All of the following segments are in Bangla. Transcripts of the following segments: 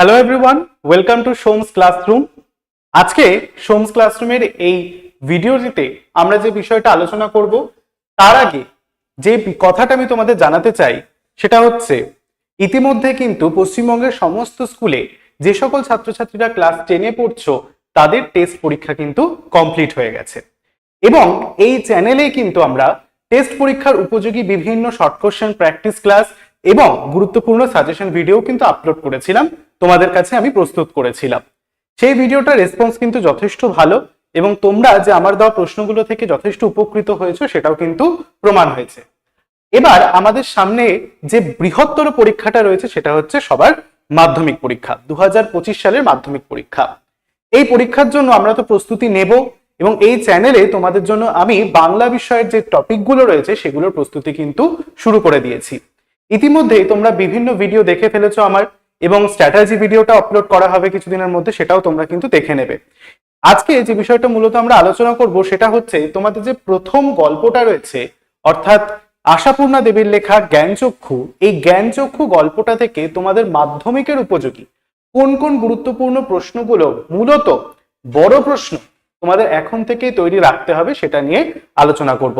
Hello everyone welcome to Som's classroom আজকে সোমস ক্লাসরুমের এই ভিডিওটিতে আমরা যে বিষয়টা আলোচনা করব, তার আগে যে কথাটা আমি তোমাদের জানাতে চাই, সেটা হচ্ছে ইতিমধ্যে কিন্তু পশ্চিমবঙ্গের সমস্ত স্কুলে যে সকল ছাত্রছাত্রীরা ক্লাস টেনে পড়ছো, তাদের টেস্ট পরীক্ষা কিন্তু কমপ্লিট হয়ে গেছে। এবং এই চ্যানেলে কিন্তু আমরা টেস্ট পরীক্ষার উপযোগী বিভিন্ন শর্ট কোশ্চেন প্র্যাকটিস ক্লাস এবং গুরুত্বপূর্ণ সাজেশন ভিডিও কিন্তু আপলোড করেছিলাম, তোমাদের কাছে আমি প্রস্তুত করেছিলাম। সেই ভিডিওটার রেসপন্স কিন্তু যথেষ্ট ভালো এবং তোমরা যে আমার দেওয়া প্রশ্নগুলো থেকে যথেষ্ট উপকৃত হয়েছে সেটাও কিন্তু প্রমাণ হয়েছে। এবার আমাদের সামনে যে বৃহত্তর পরীক্ষাটা রয়েছে সেটা হচ্ছে সবার মাধ্যমিক পরীক্ষা দু হাজার পঁচিশ সালের মাধ্যমিক পরীক্ষা। এই পরীক্ষার জন্য আমরা তো প্রস্তুতি নেব এবং এই চ্যানেলে তোমাদের জন্য আমি বাংলা বিষয়ের যে টপিকগুলো রয়েছে সেগুলোর প্রস্তুতি কিন্তু শুরু করে দিয়েছি। ইতিমধ্যেই তোমরা বিভিন্ন ভিডিও দেখে ফেলেছো আমার, এবং স্ট্র্যাটাজি ভিডিওটা আপলোড করা হবে কিছুদিনের মধ্যে, সেটাও তোমরা কিন্তু দেখে নেবে। আজকে যে বিষয়টা মূলত আমরা আলোচনা করব, সেটা হচ্ছে তোমাদের যে প্রথম গল্পটা রয়েছে, অর্থাৎ আশাপূর্ণা দেবীর লেখা জ্ঞানচক্ষু, এই জ্ঞানচক্ষু গল্পটা থেকে তোমাদের মাধ্যমিকের উপযোগী। কোন কোন গুরুত্বপূর্ণ প্রশ্নগুলো মূলত বড় প্রশ্ন তোমাদের এখন থেকে তৈরি রাখতে হবে, সেটা নিয়ে আলোচনা করব।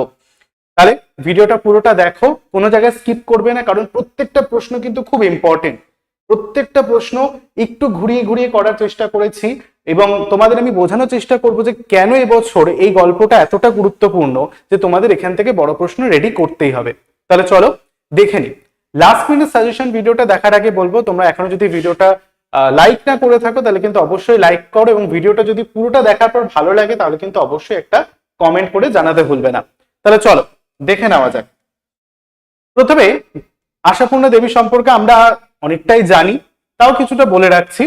তাহলে ভিডিওটা পুরোটা দেখো, কোনো জায়গায় স্কিপ করবে না, কারণ প্রত্যেকটা প্রশ্ন কিন্তু খুব ইম্পর্টেন্ট প্রত্যেকটা প্রশ্ন একটু ঘুরিয়ে ঘুরিয়ে করার চেষ্টা করেছি, এবং তোমাদের আমি বোঝানোর চেষ্টা করব যে কেন এবছর এই গল্পটা এতটা গুরুত্বপূর্ণ যে তোমাদের এখান থেকে বড় প্রশ্ন রেডি করতেই হবে। তাহলে চলো, দেখে নি লাস্ট মিনিট সাজেশন ভিডিওটা দেখার আগে বলব, তোমরা এখনও যদি ভিডিওটা লাইক না করে থাকো, তাহলে কিন্তু অবশ্যই লাইক করো, এবং ভিডিওটা যদি পুরোটা দেখার পর ভালো লাগে, তাহলে কিন্তু অবশ্যই একটা কমেন্ট করে জানাতে ভুলবে না। তাহলে চলো দেখে নেওয়া যাক। প্রথমে আশাপূর্ণা দেবী সম্পর্কে আমরা অনেকটাই জানি, তাও কিছুটা বলে রাখছি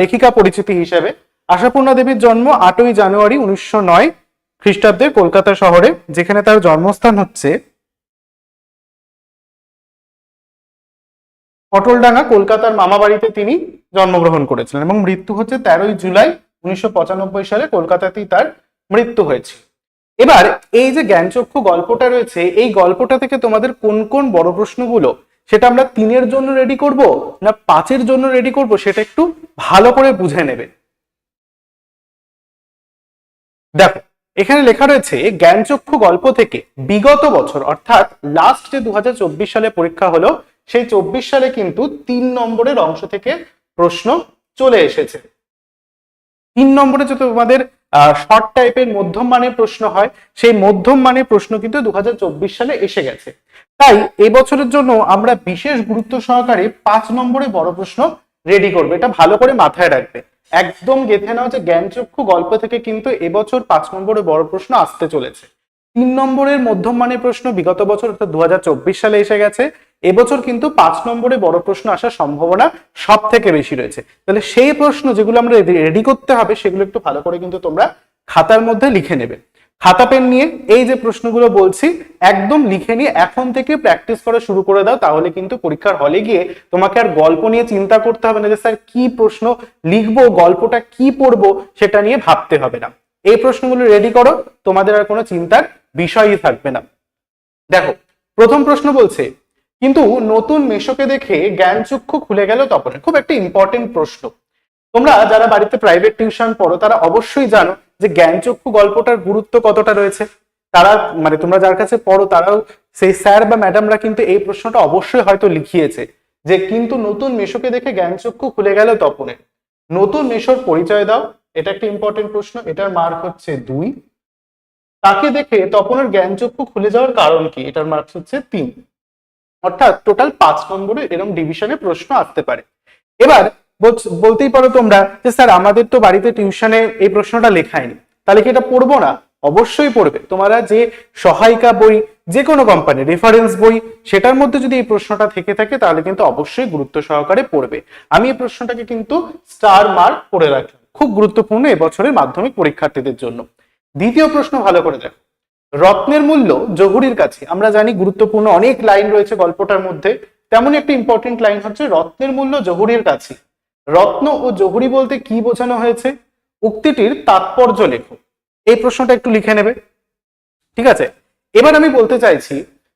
লেখিকা পরিচিতি হিসেবে। আশাপূর্ণা দেবীর জন্ম আটই জানুয়ারি উনিশশো নয় খ্রিস্টাব্দে কলকাতা শহরে, যেখানে তার জন্মস্থান হচ্ছে পটলডাঙ্গা, কলকাতার মামা বাড়িতে তিনি জন্মগ্রহণ করেছিলেন এবং মৃত্যু হচ্ছে তেরোই জুলাই উনিশশো পঁচানব্বই সালে কলকাতাতেই তার মৃত্যু হয়েছে। এবার এই যে জ্ঞানচক্ষু গল্পটা রয়েছে, এই গল্পটা থেকে তোমাদের কোন কোন বড় প্রশ্নগুলো, সেটা আমরা তিনের জন্য রেডি করব না পাঁচের জন্য রেডি করব, সেটা একটু ভালো করে বুঝে নেবে। দেখো, এখানে লেখা রয়েছে, জ্ঞানচক্ষু গল্প থেকে বিগত বছর, অর্থাৎ লাস্ট যে দু হাজার চব্বিশ সালে পরীক্ষা হলো, সেই চব্বিশ সালে কিন্তু তিন নম্বরের অংশ থেকে প্রশ্ন চলে এসেছে। তিন নম্বরে যে তোমাদের শর্ট টাইপের মধ্যম মানের প্রশ্ন হয়। সেই মধ্যম মানের প্রশ্ন কিন্তু দুহাজার চব্বিশ সালে এসে গেছে। তাই এবছরের জন্য আমরা বিশেষ গুরুত্ব সহকারে পাঁচ নম্বরে বড় প্রশ্ন রেডি করবে। এটা ভালো করে মাথায় রাখবে। একদম গেথে নেওয়া যে জ্ঞানচক্ষু গল্প থেকে কিন্তু এবছর পাঁচ নম্বরে বড় প্রশ্ন আসতে চলেছে। তিন নম্বরের মধ্যম মানের প্রশ্ন বিগত বছর অর্থাৎ দু হাজার চব্বিশ সালে এসে গেছে। এবছর কিন্তু পাঁচ নম্বরে বড় প্রশ্ন আসার সম্ভাবনা সব থেকে বেশি রয়েছে। তাহলে সেই প্রশ্ন যেগুলো আমরা রেডি করতে হবে, সেগুলো একটু ভালো করে কিন্তু তোমরা খাতার মধ্যে লিখে নেবে। খাতা পেন নিয়ে এই যে প্রশ্নগুলো বলছি, একদম লিখে নিয়ে এখন থেকে প্র্যাকটিস করা শুরু করে দাও, তাহলে কিন্তু পরীক্ষার হলে গিয়ে তোমাকে আর গল্প নিয়ে চিন্তা করতে হবে না যে, স্যার, কি প্রশ্ন লিখব, গল্পটা কি পড়ব? সেটা নিয়ে ভাবতে হবে না। এই প্রশ্নগুলো রেডি করো, তোমাদের আর কোনো চিন্তার বিষয়ই থাকবে না। দেখো, প্রথম প্রশ্ন বলছে কিন্তু নতুন মেশোকে দেখে জ্ঞানচক্ষু খুলে গেল তখন খুব একটা ইম্পর্টেন্ট প্রশ্ন। তোমরা যারা বাড়িতে প্রাইভেট টিউশন পড়ো, তারা অবশ্যই জানো যে জ্ঞানচক্ষু গল্পটার গুরুত্ব কতটা রয়েছে। তারা মানে তোমরা যার কাছে পড়ো, তারাও সেই স্যার বা ম্যাডামরা কিন্তু এই প্রশ্নটা অবশ্যই হয়তো লিখিয়েছে যে, কিন্তু নতুন মেশোকে দেখে জ্ঞানচক্ষু খুলে গেল তপনে। নতুন মেশোর পরিচয় দাও। এটা একটা ইম্পর্টেন্ট প্রশ্ন। এটার মার্ক হচ্ছে দুই। তাকে দেখে তপনের জ্ঞানচক্ষু খুলে যাওয়ার কারণ কি? এটার মার্ক হচ্ছে তিন। অর্থাৎ টোটাল পাঁচ নম্বরে এরকম ডিভিশনে প্রশ্ন আসতে পারে। এবার বলতেই পারো তোমরা যে স্যার, আমাদের তো বাড়িতে টিউশনে এই প্রশ্নটা লেখায়নি। তাহলে কি এটা পড়ব না? অবশ্যই পড়বে। তোমরা যে সহায়িকা বই যে কোনো কোম্পানি রেফারেন্স বই, সেটার মধ্যে যদি এই প্রশ্নটা থেকে থাকে, তাহলে কিন্তু অবশ্যই গুরুত্ব সহকারে পড়বে। আমি এই প্রশ্নটাকে কিন্তু স্টার মার্ক করে রাখলাম। খুব গুরুত্বপূর্ণ এবছরের মাধ্যমিক পরীক্ষার্থীদের জন্য। দ্বিতীয় প্রশ্ন ভালো করে দেখো। রত্নের মূল্য জহুরির কাছে। আমরা জানি গুরুত্বপূর্ণ অনেক লাইন রয়েছে গল্পটার মধ্যে। তেমন একটা ইম্পর্টেন্ট লাইন হচ্ছে রত্নের মূল্য জহুরির কাছে। রত্ন ও জহুরি বলতে কি বোঝানো হয়েছে? উক্তিটির তাৎপর্য লেখো। এই প্রশ্নটা একটু লিখে নেবে। ঠিক আছে? এবার আমি বলতে চাইছি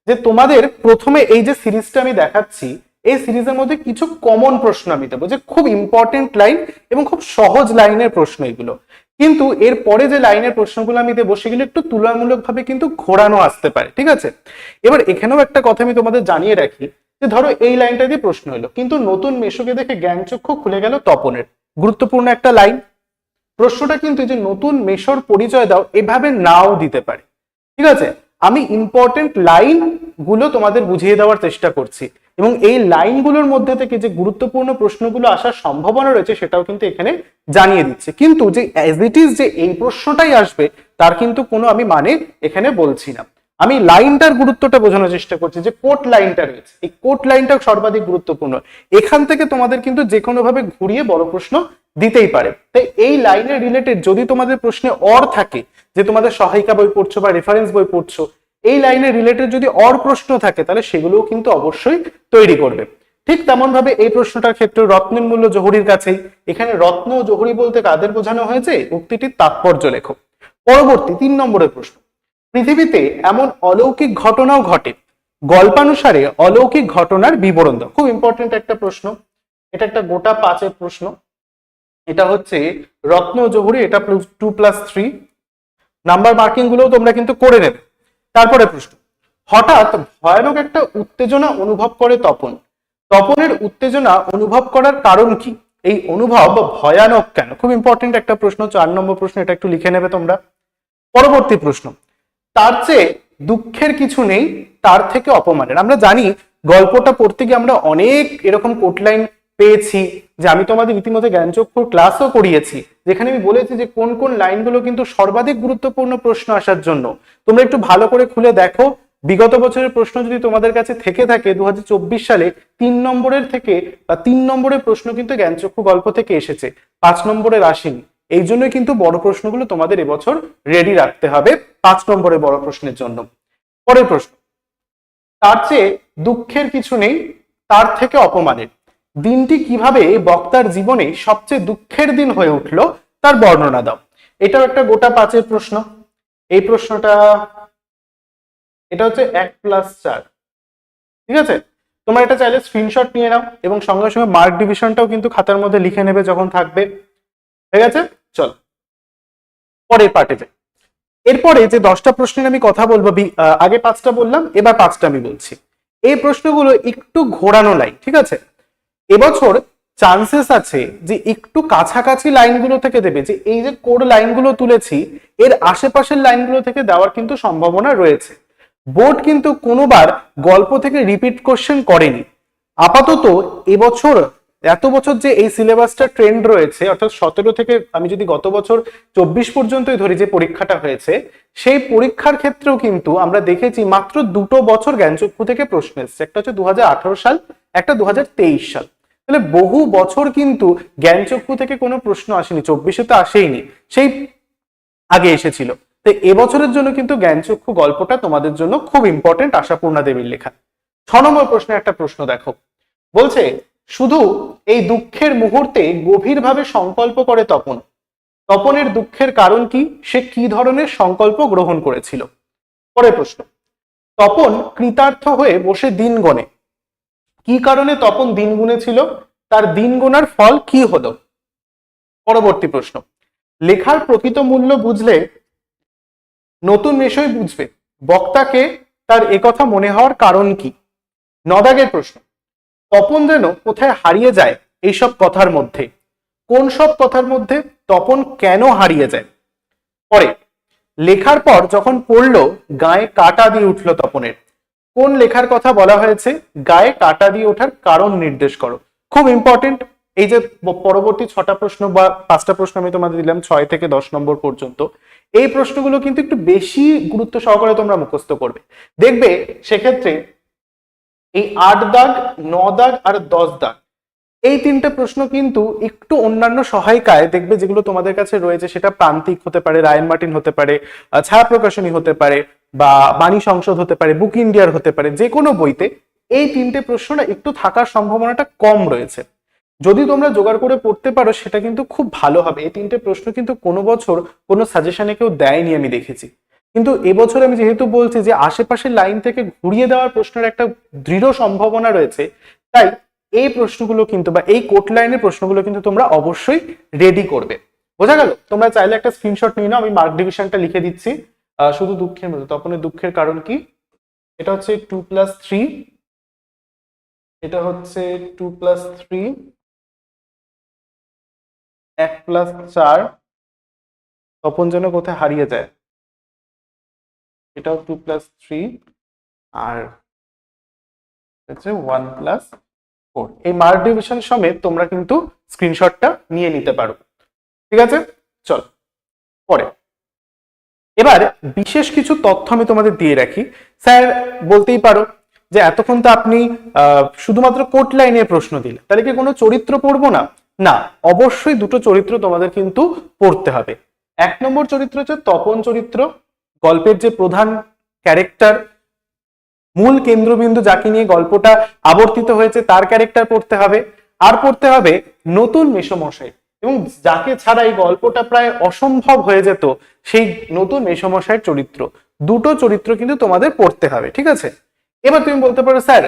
যে তোমাদের প্রথমে এই যে সিরিজটা আমি দেখাচ্ছি, এই সিরিজের মধ্যে কিছু কমন প্রশ্ন আমি দেবো, যে খুব ইম্পর্টেন্ট লাইন এবং খুব সহজ লাইনের প্রশ্ন এগুলো। কিন্তু এর পরে যে লাইনের প্রশ্নগুলো আমি দেবো, সেগুলো একটু তুলনামূলকভাবে কিন্তু ঘোরানো আসতে পারে, ঠিক আছে? এবার এখানেও একটা কথা আমি তোমাদের জানিয়ে রাখি, যে ধরো এই লাইনটা দিয়ে প্রশ্ন হলো কিন্তু নতুন মেশোকে দেখে জ্ঞানচক্ষু খুলে গেল তপনের। গুরুত্বপূর্ণ একটা লাইন। প্রশ্নটা কিন্তু যে নতুন মেশোর পরিচয় দাও, এভাবে নাও দিতে পারে, ঠিক আছে? আমি ইম্পর্টেন্ট লাইনগুলো তোমাদের বুঝিয়ে দেওয়ার চেষ্টা করছি। এবং এই লাইনগুলোর মধ্যে থেকে যে গুরুত্বপূর্ণ প্রশ্নগুলো আসার সম্ভাবনা রয়েছে, সেটাও কিন্তু এখানে জানিয়ে দিচ্ছে। কিন্তু যে অ্যাজ ইট ইজ যে এই প্রশ্নটাই আসবে, তার কিন্তু কোনো আমি মানে এখানে বলছি না। আমি লাইনটার গুরুত্বটা বোঝানোর চেষ্টা করছি যে কোট লাইনটা রয়েছে। এই কোট লাইনটা সর্বাধিক গুরুত্বপূর্ণ। এখান থেকে তোমাদের কিন্তু যে ভাবে ঘুরিয়ে বড় প্রশ্ন দিতেই পারে। তাই এই লাইনের রিলেটেড যদি তোমাদের প্রশ্নে অর থাকে যে তোমাদের সহায়িকা বই পড়ছো বা রেফারেন্স বই পড়ছো, এই লাইনে রিলেটেড যদি অর প্রশ্ন থাকে, তাহলে সেগুলোও কিন্তু অবশ্যই তৈরি করবে। ঠিক তেমন ভাবে এই প্রশ্নটার ক্ষেত্রে রত্নের মূল্য জহুরির কাছেই। এখানে রত্ন ও জহুরি বলতে কাদের বোঝানো হয়েছে? উক্তিটির তাৎপর্য লেখো। পরবর্তী তিন নম্বরের প্রশ্ন। পৃথিবীতে এমন অলৌকিক ঘটনাও ঘটে। গল্পানুসারে অলৌকিক ঘটনার বিবরণ দাও। খুব ইম্পর্টেন্ট একটা প্রশ্ন। এটা একটা গোটা পাঁচের প্রশ্ন। এটা হচ্ছে রত্ন জহুরি, এটা two plus three number marking গুলোও তোমরা কিন্তু করে নেবে। তারপরে প্রশ্ন, হঠাৎ ভয়ানক একটা উত্তেজনা অনুভব করে তপন। তপনের উত্তেজনা অনুভব করার কারণ কি? এই অনুভব ভয়ানক কেন? খুব ইম্পর্টেন্ট একটা প্রশ্ন, চার নম্বর প্রশ্ন, এটা একটু লিখে নেবে তোমরা। পরবর্তী প্রশ্ন, তার চেয়ে দুঃখের কিছু নেই, তার থেকে অপমানের। আমরা জানি গল্পটা পড়তে গিয়ে আমরা অনেক এরকম কোটলাইন পেয়েছি, যে আমি তোমাদের ইতিমধ্যে জ্ঞানচক্ষুর ক্লাসও করিয়েছি যেখানে আমি বলেছি যে কোন কোন লাইনগুলো কিন্তু সর্বাধিক গুরুত্বপূর্ণ প্রশ্ন আসার জন্য। তোমরা একটু ভালো করে খুলে দেখো। বিগত বছরের প্রশ্ন যদি তোমাদের কাছে থেকে থাকে দু হাজার চব্বিশ সালে তিন নম্বরের থেকে বা তিন নম্বরের প্রশ্ন কিন্তু জ্ঞানচক্ষু গল্প থেকে এসেছে, পাঁচ নম্বরের আসেনি। এই জন্যই কিন্তু বড় প্রশ্নগুলো তোমাদের এবছর রেডি রাখতে হবে পাঁচ নম্বরের বড় প্রশ্নের জন্য। পরের প্রশ্ন, তার চেয়ে দুঃখের কিছু নেই, তার থেকে অপমানের। দিনটি কীভাবে বক্তার জীবনে সবচেয়ে দুঃখের দিন হয়ে উঠল তার বর্ণনা দাও। এটাও একটা গোটা পাঁচের প্রশ্ন। এই প্রশ্নটা, এটা হচ্ছে এক প্লাস চার। ঠিক আছে? তোমার এটা চাইলে স্ক্রিনশট নিয়ে নাও এবং সঙ্গে সঙ্গে মার্ক ডিভিশনটাও কিন্তু খাতার মধ্যে লিখে নেবে যখন থাকবে। ঠিক আছে? চল। পরের পার্টে যাই। এরপরে যে দশটা প্রশ্নের আমি কথা বলব আগে পাঁচটা বললাম, এবার পাঁচটা আমি বলছি। এই প্রশ্নগুলো একটু ঘোরানো লাইন ঠিক আছে? এবছর চান্সেস আছে যে একটু কাছাকাছি লাইনগুলো থেকে দেবে, যে এই যে কোড লাইনগুলো তুলেছি, এর আশেপাশের লাইনগুলো থেকে দেওয়ার কিন্তু সম্ভাবনা রয়েছে। বোর্ড কিন্তু কোনোবার গল্প থেকে রিপিট কোশ্চেন করেনি। আপাতত এবছর, এত বছর যে এই সিলেবাসটা ট্রেন্ড রয়েছে, অর্থাৎ সতেরো থেকে, আমি যদি গত বছর চব্বিশ পর্যন্তই ধরি যে পরীক্ষাটা হয়েছে, সেই পরীক্ষার ক্ষেত্রেও কিন্তু আমরা দেখেছি মাত্র দুটো বছর জ্ঞানচক্ষু থেকে প্রশ্ন এসেছে। একটা হচ্ছে দু হাজার আঠারো সাল, একটা দু হাজার তেইশ সাল। তাহলে বহু বছর কিন্তু জ্ঞানচক্ষু থেকে কোনো প্রশ্ন আসেনি, চব্বিশে তো আসেইনি, সেই আগে এসেছিল। তো এবছরের জন্য কিন্তু জ্ঞানচক্ষু গল্পটা তোমাদের জন্য খুব ইম্পর্টেন্ট আশাপূর্ণা দেবীর লেখা। ছ নম্বর প্রশ্নে একটা প্রশ্ন দেখো। বলছে, শুধু এই দুঃখের মুহূর্তে গভীরভাবে সংকল্প করে তপন। তপনের দুঃখের কারণ কি? সে কি ধরনের সংকল্প গ্রহণ করেছিল? পরের প্রশ্ন, তপন কৃতার্থ হয়ে বসে দিন গণে কি কারণে তপন দিন গুনেছিল? তার দিন গোনার ফল কি হলো? পরবর্তী প্রশ্ন। লেখার প্রকৃত মূল্য বুঝলে নতুন বিষয় বুঝবে। বক্তাকে তার একথা মনে হওয়ার কারণ কি? নদাগের প্রশ্ন। তপন যেন কোথায় হারিয়ে যায় এইসব কথার মধ্যে। কোন সব কথার মধ্যে তপন কেন হারিয়ে যায়? পরে, লেখার পর যখন পড়ল, গায়ে কাটা দিয়ে উঠল তপনের। কোন লেখার কথা বলা হয়েছে? গায়ে কাটা দিয়ে ওঠার কারণ নির্দেশ করো। খুব ইম্পর্টেন্ট এই যে পরবর্তী ছটা প্রশ্ন বা পাঁচটা প্রশ্ন আমি তোমাদের দিলাম, ছয় থেকে দশ নম্বর পর্যন্ত, এই প্রশ্নগুলো কিন্তু একটু বেশি গুরুত্ব সহকারে তোমরা মুখস্থ করবে। দেখবে, সেক্ষেত্রে এই আট দাগ, ন দাগ আর দশ দাগ, এই তিনটে প্রশ্ন কিন্তু একটু অন্যান্য সহায়িকায় দেখবে যেগুলো তোমাদের কাছে রয়েছে, সেটা প্রান্তিক হতে পারে, রায়ন মার্টিন হতে পারে ছায়া প্রকাশনী হতে পারে বা বাণী সংসদ হতে পারে, বুক ইন্ডিয়ার হতে পারে, যে কোনো বইতে এই তিনটে প্রশ্ন না একটু থাকার সম্ভাবনাটা কম রয়েছে। যদি তোমরা জোগাড় করে পড়তে পারো, সেটা কিন্তু খুব ভালো হবে। এই তিনটে প্রশ্ন কিন্তু কোনো বছর কোনো সাজেশনে কেউ দেয়নি আমি দেখেছি। কিন্তু এবছর আমি যেহেতু বলছি যে আশেপাশের লাইন থেকে ঘুরিয়ে দেওয়ার প্রশ্নের একটা দৃঢ় সম্ভাবনা রয়েছে, তাই এই প্রশ্নগুলো কিন্তু বা এই কোট লাইনের প্রশ্নগুলো কিন্তু তোমরা অবশ্যই রেডি করবে। বোঝা গেল? তোমরা চাইলে একটা স্ক্রিনশট নিয়ে নাও, আমি মার্ক ডিভিশনটা লিখে দিচ্ছি। শুধু দুঃখের মতো তপনের দুঃখের কারণ কি? এটা হচ্ছে টু প্লাস থ্রি এটা হচ্ছে টু প্লাস থ্রি এক প্লাস চার, তপন যেন কোথায় হারিয়ে যায়। এটাও টু প্লাস থ্রি আর হচ্ছে ওয়ান প্লাস ফোর এই মার্ক ডিভিশন সমেত তোমরা কিন্তু স্ক্রিনশটটা নিয়ে নিতে পারো। ঠিক আছে? চল, পরে। এবার বিশেষ কিছু তথ্য আমি তোমাদের দিয়ে রাখি। স্যার, বলতেই পারো যে এতক্ষণ তো আপনি শুধুমাত্র কোট লাইনে প্রশ্ন দিলে তাহলে কি কোনো চরিত্র পড়ব না? না, অবশ্যই দুটো চরিত্র তোমাদের কিন্তু পড়তে হবে। এক নম্বর চরিত্র হচ্ছে তপন চরিত্র। গল্পের যে প্রধান ক্যারেক্টার, মূল কেন্দ্রবিন্দু যাকে নিয়ে গল্পটা আবর্তিত হয়েছে, তার ক্যারেক্টার পড়তে হবে। আর পড়তে হবে নতুন মেসমশাই। এবং যাকে ছাড়া এই গল্পটা প্রায় অসম্ভব হয়ে যেত, সেই নতুন মেসমশাইয়ের চরিত্র। দুটো চরিত্র কিন্তু তোমাদের পড়তে হবে, ঠিক আছে? এবার তুমি বলতে পারো, স্যার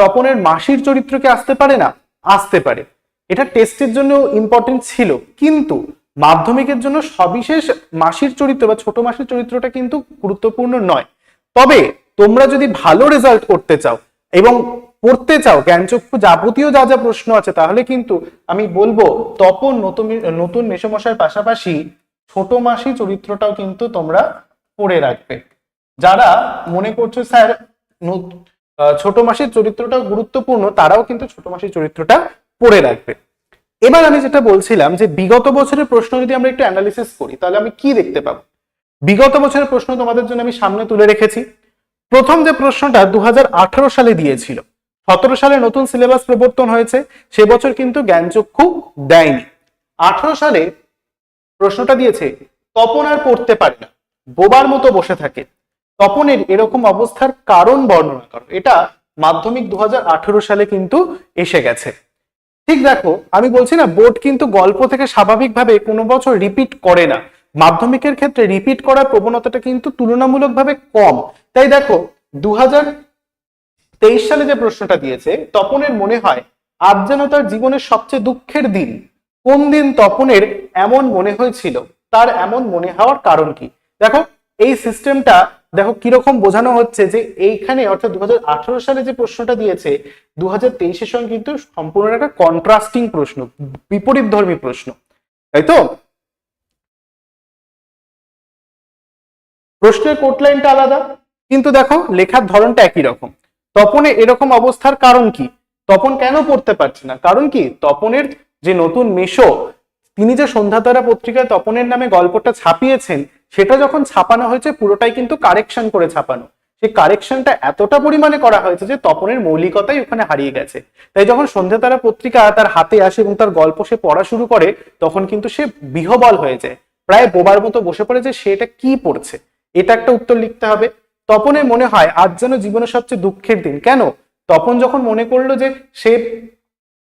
তপনের মাসির চরিত্র কি আসতে পারে না? আসতে পারে। এটা টেস্টের জন্য ইম্পর্টেন্ট ছিল, কিন্তু মাধ্যমিকের জন্য সবিশেষ মাসির চরিত্র বা ছোট মাসির চরিত্রটা কিন্তু গুরুত্বপূর্ণ নয়। তবে তোমরা যদি ভালো রেজাল্ট করতে চাও এবং পড়তে চাও, জ্ঞানচক্ষু যাবতীয় যা যা প্রশ্ন আছে, তাহলে কিন্তু আমি বলব, তপন নতুন নতুন মেসমশাইয়ের পাশাপাশি ছোট মাসি চরিত্রটাও কিন্তু তোমরা পড়ে রাখবে। যারা মনে করছ, স্যার ছোট মাসির চরিত্রটা গুরুত্বপূর্ণ, তারাও কিন্তু ছোট মাসির চরিত্রটা পড়ে রাখবে। এবার আমি যেটা বলছিলাম যে, বিগত বছরের প্রশ্ন যদি আমরা একটু অ্যানালিসিস করি, তাহলে আমি কি দেখতে পাবো? বিগত বছরের প্রশ্ন তোমাদের জন্য আমি সামনে তুলে রেখেছি। প্রথম যে প্রশ্নটা দু হাজার আঠারো সালে দিয়েছিল সতেরো সালে নতুন সিলেবাস প্রবর্তন হয়েছে। সে বছর কিন্তু জ্ঞানচক্ষু দেয়নি। আঠারো সালে প্রশ্নটা দিয়েছে, তপন আর পড়তে পারে না, বোবার মতো বসে থাকে। তপনের এরকম অবস্থার কারণ বর্ণনা করো। এটা মাধ্যমিক দু হাজার আঠারো সালে কিন্তু এসে গেছে। ঠিক দেখো, আমি বলছি না, বোর্ড কিন্তু গল্প থেকে স্বাভাবিকভাবে কোনো বছর রিপিট করে না। মাধ্যমিকের ক্ষেত্রে রিপিট করার প্রবণতাটা কিন্তু তুলনামূলকভাবে কম। তাই দেখো, দু হাজার তেইশ সালে যে প্রশ্নটা দিয়েছে, তপনের মনে হয় আজ যেন তার জীবনের সবচেয়ে দুঃখের দিন। কোন দিন তপনের এমন মনে হয়েছিল? তার এমন মনে হওয়ার কারণ কি? দেখো, এই সিস্টেমটা দেখো কীরকম বোঝানো হচ্ছে যে এইখানে অর্থাৎ দু সালে যে প্রশ্নটা দিয়েছে দু হাজার তেইশের সঙ্গে কিন্তু সম্পূর্ণ একটা কন্ট্রাস্টিং প্রশ্ন বিপরীত ধর্মী প্রশ্ন। তাই তো? প্রশ্নের কোট লাইনটা আলাদা, কিন্তু দেখো লেখার ধরনটা একই রকম। তপনে এরকম অবস্থার কারণ কি? তপন কেন পড়তে পারছে না? কারণ কি? তপনের যে নতুন মেশো, তিনি যে সন্ধ্যাতারা পত্রিকায় তপনের নামে গল্পটা ছাপিয়েছেন, সেটা যখন ছাপানো হয়েছে, পুরোটাই কিন্তু কারেকশন করে ছাপানো। সেই কারেকশনটা এতটা পরিমাণে করা হয়েছে যে তপনের মৌলিকতাই ওখানে হারিয়ে গেছে। তাই যখন সন্ধ্যাতারা পত্রিকা তার হাতে আসে এবং তার গল্প সে পড়া শুরু করে, তখন কিন্তু সে বিহবল হয়ে যায়। প্রায় বোবার মতো বসে পড়ে যে সে এটা কি পড়ছে? এটা একটা উত্তর লিখতে হবে। তপনের মনে হয় আজ যেন জীবনের সবচেয়ে দুঃখের দিন। কেন? তপন যখন মনে করল যে সে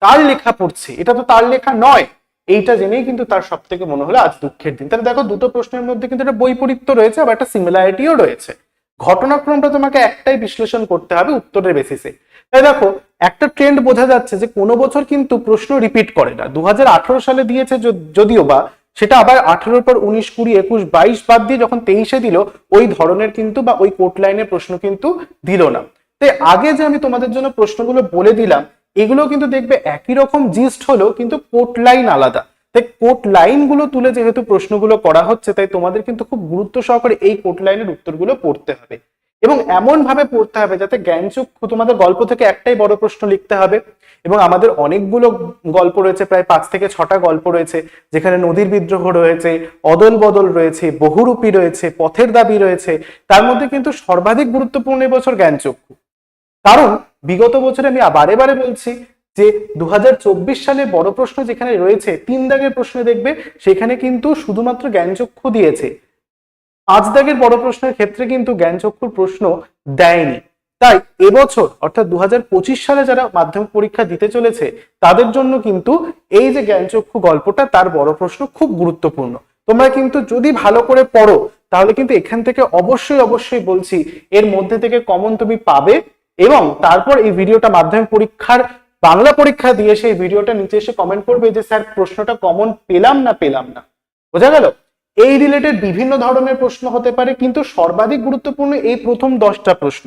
তার লেখা পড়ছে, এটা তো তার লেখা নয়, এইটা জেনেই কিন্তু তার সব থেকে মনে হলো আজ দুঃখের দিন। তাহলে দেখো, দুটো প্রশ্নের মধ্যে কিন্তু একটা বৈপরীত্য রয়েছে, আবার একটা সিমিলারিটিও রয়েছে। ঘটনাক্রমটা তোমাকে একটাই বিশ্লেষণ করতে হবে উত্তরের বেসিসে তাই দেখো, একটা ট্রেন্ড বোঝা যাচ্ছে যে কোনো বছর কিন্তু প্রশ্ন রিপিট করে না। দু হাজার আঠারো সালে দিয়েছে যদিও বা সেটা আবার আঠারোর পর উনিশ, কুড়ি, একুশ, বাইশ বাদ দিয়ে যখন তেইশে দিল, ওই ধরনের কিন্তু বা ওই কোট লাইনের প্রশ্ন কিন্তু দিল না। তাই আগে যে আমি তোমাদের জন্য প্রশ্নগুলো বলে দিলাম, এগুলো কিন্তু দেখবে একই রকম জিস্ট হলো, কিন্তু কোর্ট লাইন আলাদা। তাই কোট লাইনগুলো তুলে যেহেতু প্রশ্নগুলো করা হচ্ছে, তাই তোমাদের কিন্তু খুব গুরুত্ব সহকারে এই কোর্ট লাইনের উত্তরগুলো পড়তে হবে। এবং এমন ভাবে পড়তে হবে যাতে জ্ঞানচক্ষু তোমাদের গল্প থেকে একটাই বড় প্রশ্ন লিখতে হবে। এবং আমাদের অনেকগুলো গল্প রয়েছে, প্রায় পাঁচ থেকে ছটা গল্প রয়েছে, যেখানে নদীর বিদ্রোহ রয়েছে, অদল বদল রয়েছে, বহুরূপী রয়েছে, পথের দাবি রয়েছে। তার মধ্যে কিন্তু সর্বাধিক গুরুত্বপূর্ণ এবছর জ্ঞানচক্ষু কারণ বিগত বছরে আমি বারে বারে বলছি যে দু হাজার চব্বিশ সালে বড় প্রশ্ন যেখানে রয়েছে, তিন দাগের প্রশ্ন দেখবে, সেখানে কিন্তু শুধুমাত্র জ্ঞানচক্ষু দিয়েছে। পাঁচ দাগের বড় প্রশ্নের ক্ষেত্রে কিন্তু জ্ঞানচক্ষুর প্রশ্ন দেয়নি। তাই এবছর, অর্থাৎ দু হাজার পঁচিশ সালে যারা মাধ্যমিক পরীক্ষা দিতে চলেছে, তাদের জন্য কিন্তু এই যে জ্ঞানচক্ষু গল্পটা, তার বড় প্রশ্ন খুব গুরুত্বপূর্ণ। তোমরা কিন্তু যদি ভালো করে পড়ো, তাহলে কিন্তু এখান থেকে অবশ্যই অবশ্যই বলছি, এর মধ্যে থেকে কমন তুমি পাবে এবং তারপর এই ভিডিওটা মাধ্যমিক পরীক্ষার বাংলা পরীক্ষা দিয়ে সেই ভিডিওটা নিচে এসে কমেন্ট করবে যে, স্যার, প্রশ্নটা কমন পেলাম না পেলাম না? বোঝা গেল? এই রিলেটেড বিভিন্ন ধরনের প্রশ্ন হতে পারে, কিন্তু সর্বাধিক গুরুত্বপূর্ণ এই প্রথম দশটা প্রশ্ন।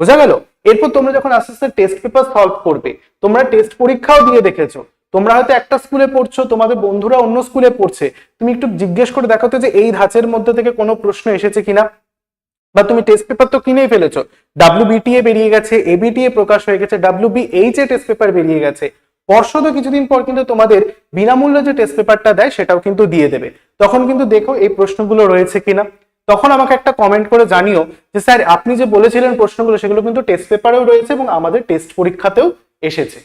বোঝা গেল? এরপর তোমরা যখন আস্তে আস্তে টেস্ট পেপার সলভ করবে, তোমরা টেস্ট পরীক্ষাও দিয়ে দেখেছ। তোমরা হয়তো একটা স্কুলে পড়ছো, তোমাদের বন্ধুরা অন্য স্কুলে পড়ছে। তুমি একটু জিজ্ঞেস করে দেখো তো যে এই ধাঁচের মধ্যে থেকে কোনো প্রশ্ন এসেছে কিনা? বা তুমি টেস্ট পেপার তো কিনেই ফেলেছো। ডাব্লিউবিটিএ বেরিয়ে গেছে এবিটিএ প্রকাশ হয়ে গেছে W WBH A test paper বেরিয়ে গেছে। পর্ষদও কিছুদিন পর কিন্তু তোমাদের বিনামূল্যে যে টেস্ট পেপারটা দেয়, সেটাও কিন্তু দিয়ে দেবে। তখন কিন্তু দেখো এই প্রশ্নগুলো রয়েছে কিনা। তখন আমাকে একটা কমেন্ট করে জানিও যে, স্যার, আপনি যে বলেছিলেন প্রশ্নগুলো, সেগুলো কিন্তু টেস্ট পেপারেও রয়েছে এবং আমাদের টেস্ট পরীক্ষাতেও এসেছে।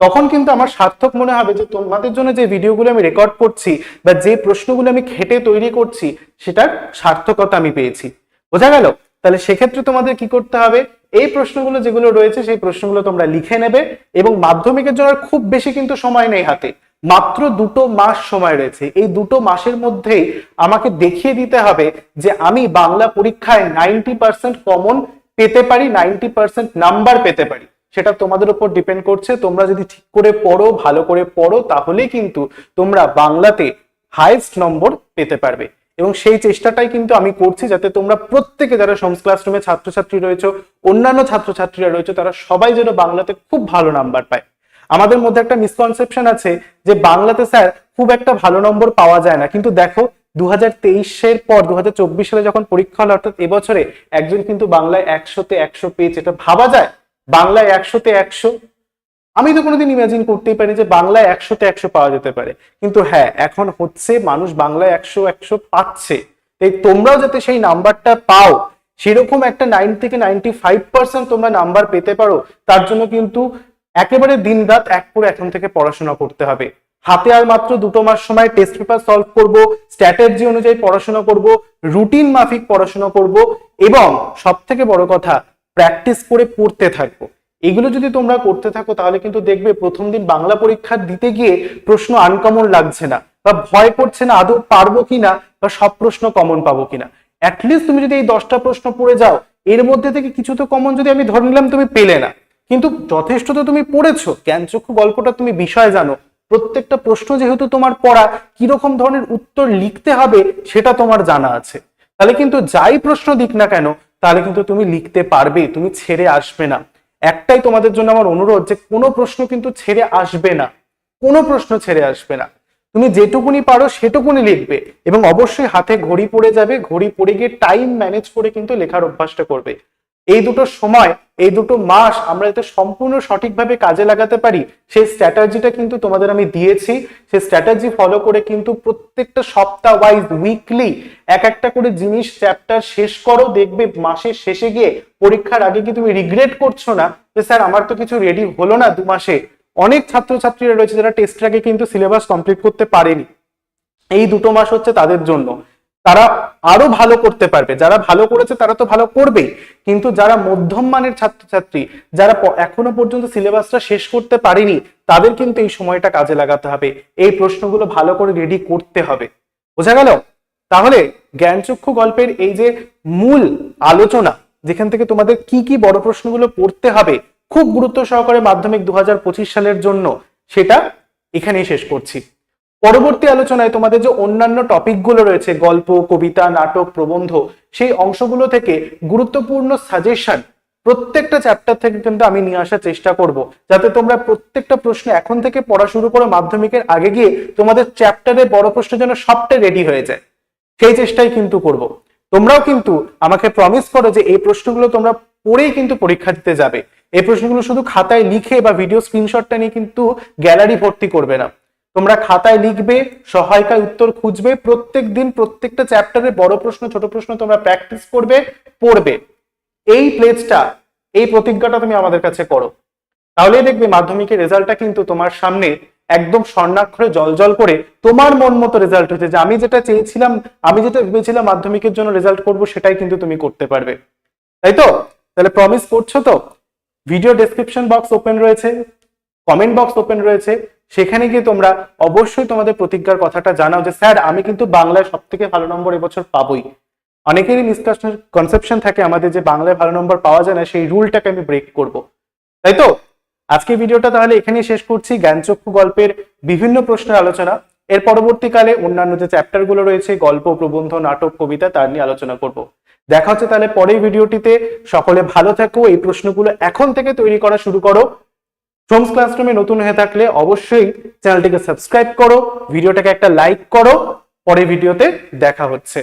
তখন কিন্তু আমার সার্থক মনে হবে যে, তোমাদের জন্য যে ভিডিওগুলো আমি রেকর্ড করছি বা যে প্রশ্নগুলো আমি খেটে তৈরি করছি, সেটার সার্থকতা আমি পেয়েছি। বোঝা গেল? তাহলে সেক্ষেত্রে তোমাদের কি করতে হবে? এই প্রশ্নগুলো যেগুলো রয়েছে, সেই প্রশ্নগুলো তোমরা লিখে নেবে এবং মাধ্যমিকের জন্য খুব বেশি কিন্তু সময় নেই হাতে। মাত্র দুটো মাস সময় রয়েছে। এই দুটো মাসের মধ্যেই আমাকে দেখিয়ে দিতে হবে যে আমি বাংলা পরীক্ষায় নাইনটি পার্সেন্ট কমন পেতে পারি, নাইনটি পার্সেন্ট নাম্বার পেতে পারি। সেটা তোমাদের উপর ডিপেন্ড করছে। তোমরা যদি ঠিক করে পড়ো, ভালো করে পড়ো, তাহলেই কিন্তু তোমরা বাংলাতে হাইয়েস্ট নম্বর পেতে পারবে। এবং সেই চেষ্টাটাই কিন্তু আমি করছি যাতে তোমরা প্রত্যেকে যারা সমস ক্লাসরুমে ছাত্রছাত্রী রয়েছে, অন্যান্য ছাত্রছাত্রীরা রয়েছে, তারা সবাই যেন বাংলাতে খুব ভালো নাম্বার পায়। আমাদের মধ্যে একটা মিসকনসেপশন আছে যে বাংলাতে স্যার খুব একটা ভালো নম্বর পাওয়া যায় না। কিন্তু দেখো দু তেইশের পর দু হাজার চব্বিশ সালে যখন পরীক্ষা হলো, অর্থাৎ এবছরে একজন কিন্তু বাংলায় একশোতে একশো পেয়েছে। এটা ভাবা যায়? বাংলায় একশোতে একশো আমি তো কোনোদিন ইমাজিন করতেই পারি যে বাংলায় একশোতে একশো পাওয়া যেতে পারে। কিন্তু হ্যাঁ এখন হচ্ছে মানুষ বাংলায় একশো একশো পাচ্ছে। তাই তোমরাও যাতে সেই নাম্বারটা পাও, সেরকম একটা নাইন থেকে নাইনটি ফাইভ পার্সেন্ট তোমরা নাম্বার পেতে পারো, তার জন্য কিন্তু একেবারে দিন রাত এক করে এখন থেকে পড়াশোনা করতে হবে। হাতে আর মাত্র দুটো মাস সময় টেস্ট পেপার সলভ করব স্ট্র্যাটেজি অনুযায়ী পড়াশোনা করব রুটিন মাফিক পড়াশোনা করব এবং সব থেকে বড় কথা প্র্যাকটিস করে পড়তে থাকব। এগুলো যদি তোমরা করতে থাকো, তাহলে কিন্তু দেখবে প্রথম দিন বাংলা পরীক্ষা দিতে গিয়ে প্রশ্ন আনকমন লাগছে না বা ভয় করছে না, আদৌ পারব কিনা বা সব প্রশ্ন কমন পাবো কিনা। অ্যাটলিস্ট তুমি যদি এই দশটা প্রশ্ন পড়ে যাও, এর মধ্যে থেকে কিছু তো কমন যদি আমি ধরে নিলাম তুমি পেলে না। কিন্তু যথেষ্ট তো তুমি পড়েছো জ্ঞানচক্ষু গল্পটা তুমি বিষয় জানো। প্রত্যেকটা প্রশ্ন যেহেতু তোমার পড়া, কীরকম ধরনের উত্তর লিখতে হবে সেটা তোমার জানা আছে। তাহলে কিন্তু যাই প্রশ্ন দিক না কেন, তাহলে কিন্তু তুমি লিখতে পারবে, তুমি ছেড়ে আসবে না। একটাই তোমাদের জন্য আমার অনুরোধ যে কোনো প্রশ্ন কিন্তু ছেড়ে আসবে না। কোনো প্রশ্ন ছেড়ে আসবে না। তুমি যেটুকুনি পারো সেটুকুনি লিখবে এবং অবশ্যই হাতে ঘড়ি পড়ে যাবে। ঘড়ি পড়ে গিয়ে টাইম ম্যানেজ করে কিন্তু লেখার অভ্যাসটা করবে। এই দুটো সময়, এই দুটো মাস আমরা যাতে সম্পূর্ণ সঠিকভাবে কাজে লাগাতে পারি, সেই স্ট্র্যাটার্জিটা কিন্তু তোমাদের আমি দিয়েছি। সেই স্ট্র্যাটার্জি ফলো করে কিন্তু প্রত্যেকটা সপ্তাহ ওয়াইজ উইকলি এক একটা করে জিনিস চ্যাপ্টার শেষ করো, দেখবে মাসের শেষে গিয়ে পরীক্ষার আগে কি তুমি রিগ্রেট করছ না? যে স্যার, আমার তো কিছু রেডি হলো না দু মাসে। অনেক ছাত্রছাত্রীরা রয়েছে যারা টেস্টের আগে কিন্তু সিলেবাস কমপ্লিট করতে পারেনি। এই দুটো মাস হচ্ছে তাদের জন্য। তারা আরও ভালো করতে পারবে। যারা ভালো করেছে, তারা তো ভালো করবেই। কিন্তু যারা মধ্যম মানের ছাত্রছাত্রী, যারা এখনও পর্যন্ত সিলেবাসটা শেষ করতে পারেনি, তাদের কিন্তু এই সময়টা কাজে লাগাতে হবে। এই প্রশ্নগুলো ভালো করে রেডি করতে হবে। বোঝা গেল? তাহলে জ্ঞানচক্ষু গল্পের এই যে মূল আলোচনা, যেখান থেকে তোমাদের কি কি বড় প্রশ্নগুলো পড়তে হবে, খুব গুরুত্ব সহকারে মাধ্যমিক দু হাজার পঁচিশ সালের জন্য, সেটা এখানেই শেষ করছি। পরবর্তী আলোচনায় তোমাদের যে অন্যান্য টপিকগুলো রয়েছে, গল্প, কবিতা, নাটক, প্রবন্ধ, সেই অংশগুলো থেকে গুরুত্বপূর্ণ সাজেশন প্রত্যেকটা চ্যাপ্টার থেকে কিন্তু আমি নিয়ে আসার চেষ্টা করব। যাতে তোমরা প্রত্যেকটা প্রশ্ন এখন থেকে পড়া শুরু করো মাধ্যমিকের আগে গিয়ে তোমাদের চ্যাপ্টারে বড় প্রশ্ন যেন সবটা রেডি হয়ে যায়। সেই চেষ্টাই কিন্তু করব। তোমরাও কিন্তু আমাকে প্রমিস করো যে এই প্রশ্নগুলো তোমরা পড়েই কিন্তু পরীক্ষা দিতে যাবে। এই প্রশ্নগুলো শুধু খাতায় লিখে বা ভিডিও স্ক্রিনশটটা নিয়ে কিন্তু গ্যালারি ভর্তি করবে না। তোমরা খাতায় লিখবে, সহায়িকায় উত্তর খুঁজবে, প্রত্যেক দিন প্রত্যেকটা চ্যাপ্টারে বড় প্রশ্ন, ছোট প্রশ্ন তোমরা প্র্যাকটিস করবে, পড়বে। এই প্লেজটা এই প্রতিজ্ঞাটা তুমি আমাদের কাছে করো। তাহলেই দেখবে মাধ্যমিকের রেজাল্টটা কিন্তু তোমার সামনে একদম স্বর্ণাক্ষরে জল করে তোমার মন মতো রেজাল্ট হচ্ছে যে আমি যেটা চেয়েছিলাম, আমি যেটা ভেবেছিলাম মাধ্যমিকের জন্য রেজাল্ট করব, সেটাই কিন্তু তুমি করতে পারবে। তাই তো? তাহলে প্রমিস করছ তো? ভিডিও ডেসক্রিপশন বক্স ওপেন রয়েছে কমেন্ট বক্স ওপেন রয়েছে সেখানে গিয়ে তোমরা অবশ্যই তোমাদের প্রতিজ্ঞার কথাটা জানাও যে, স্যার, আমি কিন্তু বাংলায় সব থেকে ভালো নম্বর এবছর পাবোই। অনেকেরই মিসকাশন কনসেপশন থাকে আমাদের যে, বাংলায় ভালো নম্বর পাওয়া যায় না, সেই রুলটাকে আমি ব্রেক করব। তাই তো? আজকে ভিডিওটা তাহলে এখানেই শেষ করছি। জ্ঞানচক্ষু গল্পের বিভিন্ন প্রশ্নের আলোচনা। এর পরবর্তীকালে অন্যান্য যে চ্যাপ্টারগুলো রয়েছে, গল্প, প্রবন্ধ, নাটক, কবিতা, তার নিয়ে আলোচনা করব। দেখা হচ্ছে তাহলে পরের ভিডিওটিতে। সকলে ভালো থাকো। এই প্রশ্নগুলো এখন থেকে তৈরি করা শুরু করো। সোমস ক্লাসরুমে নতুন হয়ে থাকলে অবশ্যই চ্যানেলটিকে সাবস্ক্রাইব করো ভিডিওটাকে একটা লাইক করো পরে ভিডিওতে দেখা হচ্ছে।